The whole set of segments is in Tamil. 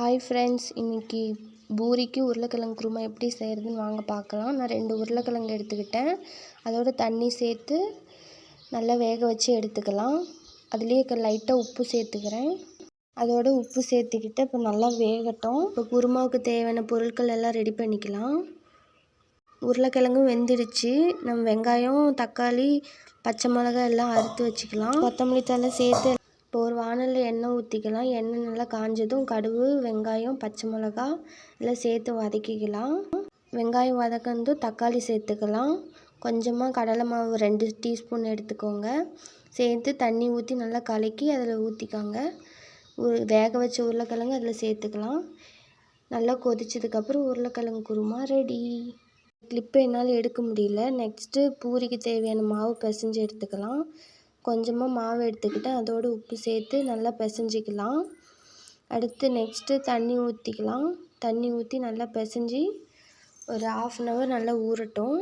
ஹாய் ஃப்ரெண்ட்ஸ் இன்றைக்கி பூரிக்கு உருளைக்கிழங்கு குருமா எப்படி செய்கிறதுன்னு வாங்க பார்க்கலாம். நான் ரெண்டு உருளைக்கிழங்கு எடுத்துக்கிட்டேன். அதோட தண்ணி சேர்த்து நல்லா வேக வச்சு எடுத்துக்கலாம். அதுலேயே லைட்டாக உப்பு சேர்த்துக்கிறேன். அதோட உப்பு சேர்த்துக்கிட்டு இப்போ நல்லா வேகட்டும். இப்போ குருமாவுக்கு தேவையான பொருட்கள் எல்லாம் ரெடி பண்ணிக்கலாம். உருளைக்கிழங்கும் வெந்துடுச்சு. நம்ம வெங்காயம் தக்காளி பச்சை மிளகாய் எல்லாம் அறுத்து வச்சுக்கலாம். கொத்தமல்லி தழை சேர்த்து இப்போ எண்ணெய் ஊற்றிக்கலாம் எண்ணெய் நல்லா காஞ்சதும் கடுகு வெங்காயம் பச்சை மிளகா எல்லாம் சேர்த்து வதக்கிக்கலாம். வெங்காயம் வதக்கந்தும் தக்காளி சேர்த்துக்கலாம். கொஞ்சமாக கடலை மாவு ரெண்டு டீஸ்பூன் எடுத்துக்கோங்க. சேர்த்து தண்ணி ஊற்றி நல்லா கலக்கி அதில் ஊற்றிக்கோங்க வேக வச்ச உருளைக்கிழங்கு அதில் சேர்த்துக்கலாம். நல்லா கொதிச்சதுக்கப்புறம் உருளைக்கிழங்கு குருமா ரெடி கிளிப்பை என்னால் எடுக்க முடியல. நெக்ஸ்ட்டு பூரிக்கு தேவையான மாவு பிசைஞ்சு எடுத்துக்கலாம். கொஞ்சமாக மாவு எடுத்துக்கிட்டு அதோடு உப்பு சேர்த்து நல்லா பிசைஞ்சிக்கலாம். அடுத்து நெக்ஸ்ட்டு தண்ணி ஊற்றிக்கலாம் தண்ணி ஊற்றி நல்லா பிசைஞ்சி ஒரு ஆஃப் அன் ஹவர் நல்லா ஊறட்டும்.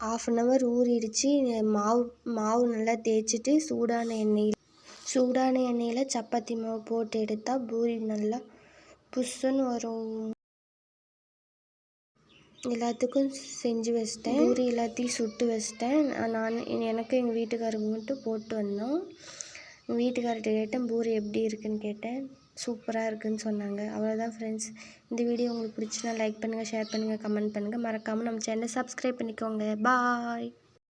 ஆஃப் அன் ஹவர் ஊறிடுச்சு. மாவு மாவு நல்லா தேய்ச்சிட்டு சூடான எண்ணெயில் சூடான எண்ணெயில் சப்பாத்தி மாவு போட்டு எடுத்தால் பூரி நல்லா புஷ்ஷுன்னு வரும். எல்லாத்துக்கும் செஞ்சு வச்சிட்டேன். பூரி எல்லாத்தையும் சுட்டு வச்சிட்டேன். நான் எனக்கு எங்கள் வீட்டுக்காரருக்கு மட்டும் போட்டு வந்தோம். எங்கள் வீட்டுக்கார்கிட்ட கேட்டேன் பூரி எப்படி இருக்குன்னு கேட்டேன். சூப்பராக இருக்குதுன்னு சொன்னாங்க. அவ்வளோதான் ஃப்ரெண்ட்ஸ் இந்த வீடியோ உங்களுக்கு பிடிச்சினா லைக் பண்ணுங்கள் ஷேர் பண்ணுங்கள் கமெண்ட் பண்ணுங்கள் மறக்காமல் நம்ம சேனலை சப்ஸ்கிரைப் பண்ணிக்கோங்க. பாய்